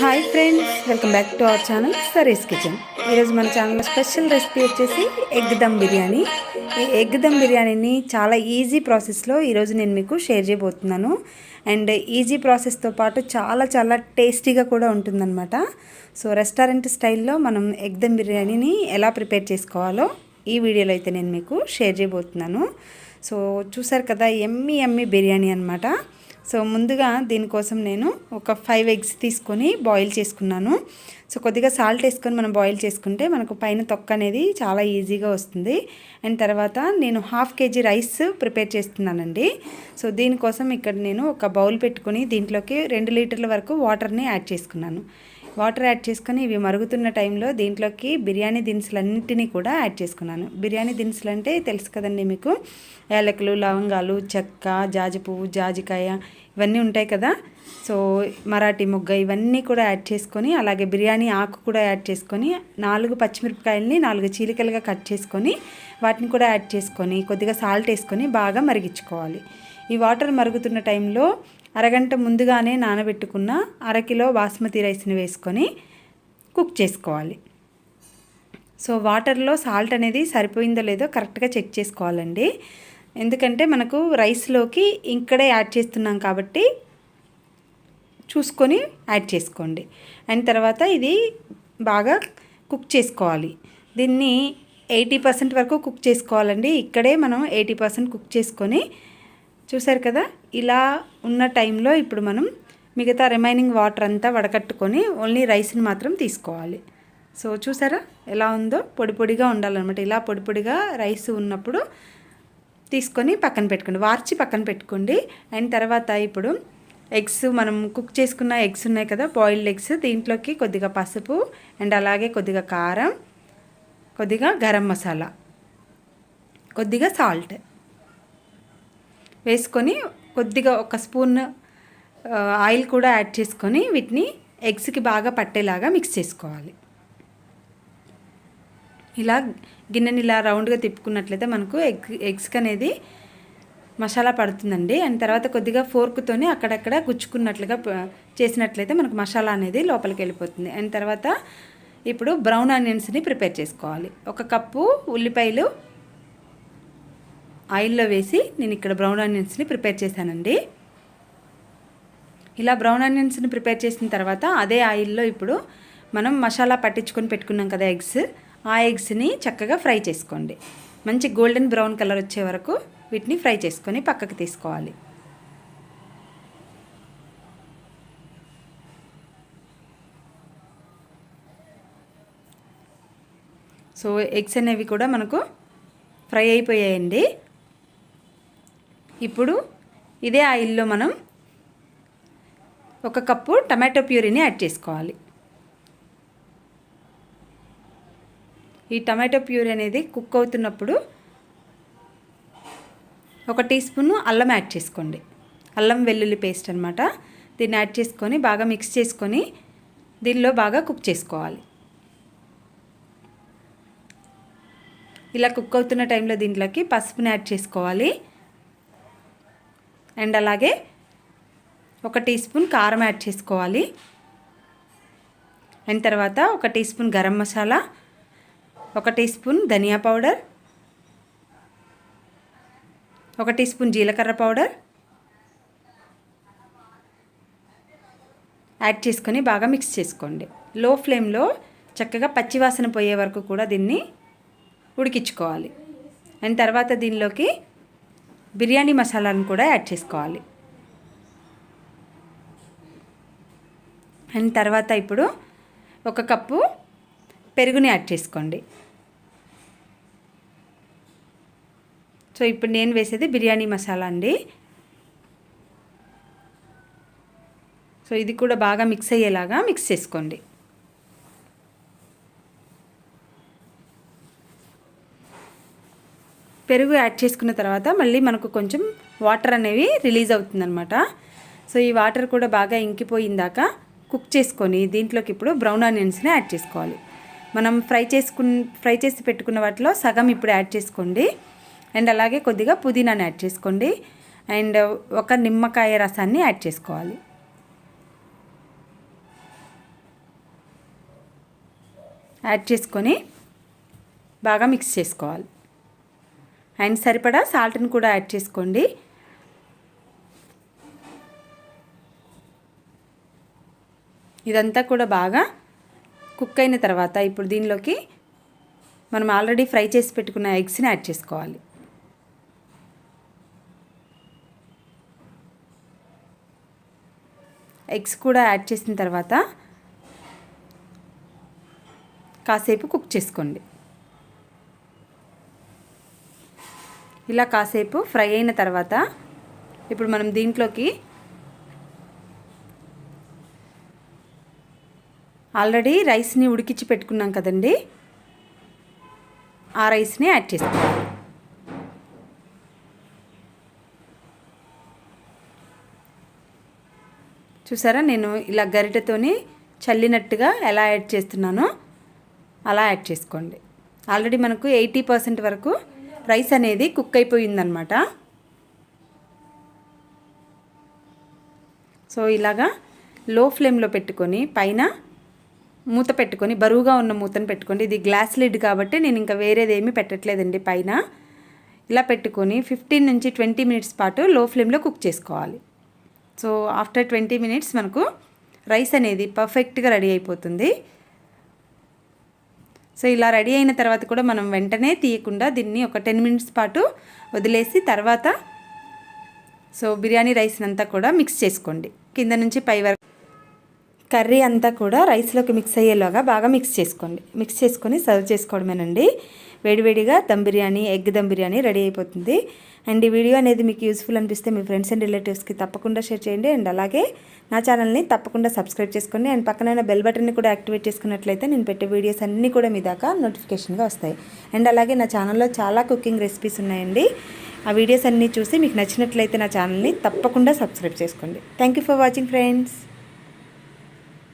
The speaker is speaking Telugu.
Hi friends welcome back to our channel saris kitchen. ఈరోజు మన ఛానల్లో స్పెషల్ రెసిపీ వచ్చేసి ఎగ్ దమ్ బిర్యానీ. ఈ ఎగ్ దమ్ బిర్యానీని చాలా ఈజీ ప్రాసెస్లో ఈరోజు నేను మీకు షేర్ చేయబోతున్నాను. అండ్ ఈజీ ప్రాసెస్తో పాటు చాలా చాలా టేస్టీగా కూడా ఉంటుందన్నమాట. సో రెస్టారెంట్ స్టైల్లో మనం ఎగ్ దమ్ బిర్యానీని ఎలా ప్రిపేర్ చేసుకోవాలో ఈ వీడియోలో అయితే నేను మీకు షేర్ చేయబోతున్నాను. సో చూసారు కదా ఎమ్మి ఎమ్మి బిర్యానీ అనమాట సో ముందుగా దీనికోసం నేను ఒక ఫైవ్ ఎగ్స్ తీసుకొని బాయిల్ చేసుకున్నాను. సో కొద్దిగా సాల్ట్ వేసుకొని మనం బాయిల్ చేసుకుంటే మనకు పైన తొక్క అనేది చాలా ఈజీగా వస్తుంది. అండ్ తర్వాత నేను హాఫ్ కేజీ రైస్ ప్రిపేర్ చేస్తున్నానండి. సో దీనికోసం ఇక్కడ నేను ఒక బౌల్ పెట్టుకుని దీంట్లోకి రెండు లీటర్ల వరకు వాటర్ని యాడ్ చేసుకున్నాను. వాటర్ యాడ్ చేసుకొని ఇవి మరుగుతున్న టైంలో దీంట్లోకి బిర్యానీ దినుసులన్నింటినీ కూడా యాడ్ చేసుకున్నాను. బిర్యానీ దినుసులు అంటే తెలుసు కదండి మీకు? యాలకులు లవంగాలు చెక్క జాజి పువ్వు జాజికాయ ఇవన్నీ ఉంటాయి కదా? సో మరాఠీ మొగ్గ ఇవన్నీ కూడా యాడ్ చేసుకొని అలాగే బిర్యానీ ఆకు కూడా యాడ్ చేసుకొని నాలుగు పచ్చిమిరపకాయలని నాలుగు చీలికలుగా కట్ చేసుకొని వాటిని కూడా యాడ్ చేసుకొని కొద్దిగా సాల్ట్ వేసుకొని బాగా మరిగించుకోవాలి. ఈ వాటర్ మరుగుతున్న టైంలో అరగంట ముందుగానే నానబెట్టుకున్న అరకిలో బాస్మతి రైస్ని వేసుకొని కుక్ చేసుకోవాలి. సో వాటర్లో సాల్ట్ అనేది సరిపోయిందో లేదో కరెక్ట్గా చెక్ చేసుకోవాలండి. ఎందుకంటే మనకు రైస్లోకి ఇక్కడే యాడ్ చేస్తున్నాం కాబట్టి చూసుకొని యాడ్ చేసుకోండి. అండ్ తర్వాత ఇది బాగా కుక్ చేసుకోవాలి. దీన్ని ఎయిటీ పర్సెంట్ వరకు కుక్ చేసుకోవాలండి. ఇక్కడే మనం ఎయిటీ పర్సెంట్ కుక్ చేసుకొని చూసారు కదా? ఇలా ఉన్న టైంలో ఇప్పుడు మనం మిగతా రిమైనింగ్ వాటర్ అంతా వడకట్టుకొని ఓన్లీ రైస్ని మాత్రం తీసుకోవాలి. సో చూసారా? ఎలా ఉందో? పొడి పొడిగా ఉండాలన్నమాట. ఇలా పొడి పొడిగా రైస్ ఉన్నప్పుడు తీసుకొని పక్కన పెట్టుకోండి. వార్చి పక్కన పెట్టుకోండి. అండ్ తర్వాత ఇప్పుడు ఎగ్స్ మనం కుక్ చేసుకున్న ఎగ్స్ ఉన్నాయి కదా? Boiled eggs. దీంట్లోకి కొద్దిగా పసుపు అండ్ అలాగే కొద్దిగా కారం కొద్దిగా గరం మసాలా కొద్దిగా సాల్ట్. వేసుకొని కొద్దిగా ఒక స్పూన్ ఆయిల్ కూడా యాడ్ చేసుకొని వీటిని ఎగ్స్కి బాగా పట్టేలాగా మిక్స్ చేసుకోవాలి. ఇలా గిన్నెని ఇలా రౌండ్గా తిప్పుకున్నట్లయితే మనకు ఎగ్ ఎగ్స్కి అనేది మసాలా పడుతుందండి. అండ్ తర్వాత కొద్దిగా ఫోర్క్తోని అక్కడక్కడ గుచ్చుకున్నట్లుగా చేసినట్లయితే మనకు మసాలా అనేది లోపలికి వెళ్ళిపోతుంది. అండ్ తర్వాత ఇప్పుడు బ్రౌన్ ఆనియన్స్ని ప్రిపేర్ చేసుకోవాలి. ఒక కప్పు ఉల్లిపాయలు ఆయిల్లో వేసి నేను ఇక్కడ బ్రౌన్ ఆనియన్స్ని ప్రిపేర్ చేశానండి. ఇలా బ్రౌన్ ఆనియన్స్ని ప్రిపేర్ చేసిన తర్వాత అదే ఆయిల్లో ఇప్పుడు మనం మసాలా పట్టించుకొని పెట్టుకున్నాం కదా ఎగ్స్ ఆ ఎగ్స్ని చక్కగా ఫ్రై చేసుకోండి. మంచి గోల్డెన్ బ్రౌన్ కలర్ వచ్చే వరకు వీటిని ఫ్రై చేసుకొని పక్కకు తీసుకోవాలి. సో ఎగ్స్ అనేవి కూడా మనకు ఫ్రై అయిపోయాయండి. ఇప్పుడు ఇదే ఆయిల్లో మనం ఒక కప్పు టమాటో ప్యూరీని యాడ్ చేసుకోవాలి. ఈ టమాటో ప్యూరీ అనేది కుక్ అవుతున్నప్పుడు ఒక టీ స్పూన్ అల్లం యాడ్ చేసుకోండి. అల్లం వెల్లుల్లి పేస్ట్ అనమాట దీన్ని యాడ్ చేసుకొని బాగా మిక్స్ చేసుకొని దీనిలో బాగా కుక్ చేసుకోవాలి. ఇలా కుక్ అవుతున్న టైంలో దీంట్లోకి పసుపుని యాడ్ చేసుకోవాలి. అండ్ అలాగే ఒక టీ స్పూన్ కారం యాడ్ చేసుకోవాలి. అండ్ తర్వాత ఒక టీ స్పూన్ గరం మసాలా ఒక టీ స్పూన్ ధనియా పౌడర్ ఒక టీ స్పూన్ జీలకర్ర పౌడర్ యాడ్ చేసుకొని బాగా మిక్స్ చేసుకోండి. లో ఫ్లేమ్లో చక్కగా పచ్చివాసన పోయే వరకు కూడా దీన్ని ఉడికించుకోవాలి. అండ్ తర్వాత దీనిలోకి బిర్యానీ మసాలాను కూడా యాడ్ చేసుకోవాలి. అండ్ తర్వాత ఇప్పుడు ఒక కప్పు పెరుగుని యాడ్ చేసుకోండి. సో ఇప్పుడు నేను వేసేది బిర్యానీ మసాలా అండి. సో ఇది కూడా బాగా మిక్స్ అయ్యేలాగా మిక్స్ చేసుకోండి. పెరుగు యాడ్ చేసుకున్న తర్వాత మళ్ళీ మనకు కొంచెం వాటర్ అనేవి రిలీజ్ అవుతుందన్నమాట. సో ఈ వాటర్ కూడా బాగా ఇంకిపోయిందాక కుక్ చేసుకొని దీంట్లోకి ఇప్పుడు బ్రౌన్ ఆనియన్స్ని యాడ్ చేసుకోవాలి. మనం ఫ్రై చేసుకు ఫ్రై చేసి పెట్టుకున్న వాటిలో సగం ఇప్పుడు యాడ్ చేసుకోండి. అండ్ అలాగే కొద్దిగా పుదీనాని యాడ్ చేసుకోండి. అండ్ ఒక నిమ్మకాయ రసాన్ని యాడ్ చేసుకోవాలి. యాడ్ చేసుకొని బాగా మిక్స్ చేసుకోవాలి. అండ్ సరిపడా సాల్ట్ని కూడా యాడ్ చేసుకోండి. ఇదంతా కూడా బాగా కుక్ అయిన తర్వాత ఇప్పుడు దీనిలోకి మనం ఆల్రెడీ ఫ్రై చేసి పెట్టుకున్న ఎగ్స్ని యాడ్ చేసుకోవాలి. ఎగ్స్ కూడా యాడ్ చేసిన తర్వాత కాసేపు కుక్ చేసుకోండి. ఇలా కాసేపు ఫ్రై అయిన తర్వాత ఇప్పుడు మనం దీంట్లోకి ఆల్రెడీ రైస్ని ఉడికించి పెట్టుకున్నాం కదండి. ఆ రైస్ని యాడ్ చేసుకోవాలి చూసారా నేను ఇలా గరిటెతోని చల్లినట్టుగా ఎలా యాడ్ చేస్తున్నానో అలా యాడ్ చేసుకోండి. ఆల్రెడీ మనకు ఎయిటీ పర్సెంట్ వరకు రైస్ అనేది కుక్ అయిపోయిందనమాట సో ఇలాగా లో ఫ్లేమ్లో పెట్టుకొని పైన మూత పెట్టుకొని బరువుగా ఉన్న మూతను పెట్టుకోండి. ఇది గ్లాస్ లిడ్ కాబట్టి నేను ఇంకా వేరేదేమీ పెట్టట్లేదండి పైన. ఇలా పెట్టుకొని ఫిఫ్టీన్ నుంచి ట్వంటీ మినిట్స్ పాటు లో ఫ్లేమ్లో కుక్ చేసుకోవాలి. సో ఆఫ్టర్ ట్వంటీ మినిట్స్ మనకు రైస్ అనేది పర్ఫెక్ట్గా రెడీ అయిపోతుంది. సో ఇలా రెడీ అయిన తర్వాత కూడా మనం వెంటనే తీయకుండా దీన్ని ఒక టెన్ మినిట్స్ పాటు వదిలేసి తర్వాత సో బిర్యానీ రైస్ అంతా కూడా మిక్స్ చేసుకోండి. కింద నుంచి పై వరకు కర్రీ అంతా కూడా రైస్లోకి మిక్స్ అయ్యేలాగా బాగా మిక్స్ చేసుకోండి. మిక్స్ చేసుకొని సర్వ్ చేసుకోవడమేనండి. వేడివేడిగా దమ్ బిర్యానీ ఎగ్ దమ్ బిర్యానీ రెడీ అయిపోతుంది. అండ్ ఈ వీడియో అనేది మీకు యూస్ఫుల్ అనిపిస్తే మీ ఫ్రెండ్స్ అండ్ రిలేటివ్స్కి తప్పకుండా షేర్ చేయండి. అండ్ అలాగే నా ఛానల్ని తప్పకుండా సబ్స్క్రైబ్ చేసుకోండి. అండ్ పక్కన బెల్ బటన్ని కూడా యాక్టివేట్ చేసుకున్నట్లయితే నేను పెట్టే వీడియోస్ అన్నీ కూడా మీ దాకా నోటిఫికేషన్గా వస్తాయి. అండ్ అలాగే నా ఛానల్లో చాలా కుకింగ్ రెసిపీస్ ఉన్నాయండి. ఆ వీడియోస్ అన్నీ చూసి మీకు నచ్చినట్లయితే నా ఛానల్ని తప్పకుండా సబ్స్క్రైబ్ చేసుకోండి. Thank you for watching friends.